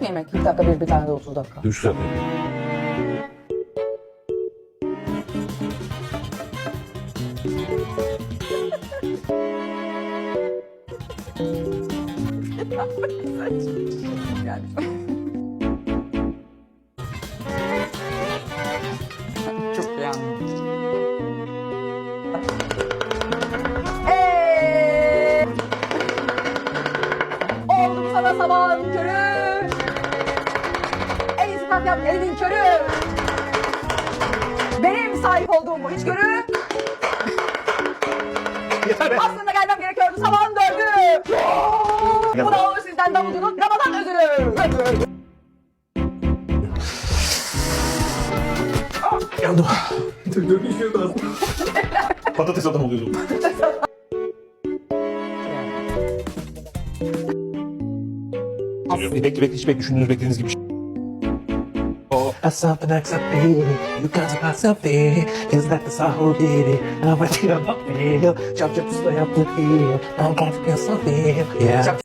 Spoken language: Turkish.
mu yemek? Bir dakika bir, bir tane de 30 dakika. Üç. Yani. Çok beğendim. Eee! Oldum sana sabahın körü. Kalk yap elinin körü. Benim sahip olduğum bu içgörü. Aslında gelmem gerekiyordu sabahın dördü. Bu da olur sizden davudunun Ramazan özürü. Yandım. Dönüşüyordu aslında. Patates adam oluyordu. Bekle bekle hiç bek düşündüğünüz beklediğiniz gibi. Pasapanak sabi Yukarı Jump, jump, sahudiri Ama the bakmıyor I'm gonna Ankat something. Yeah.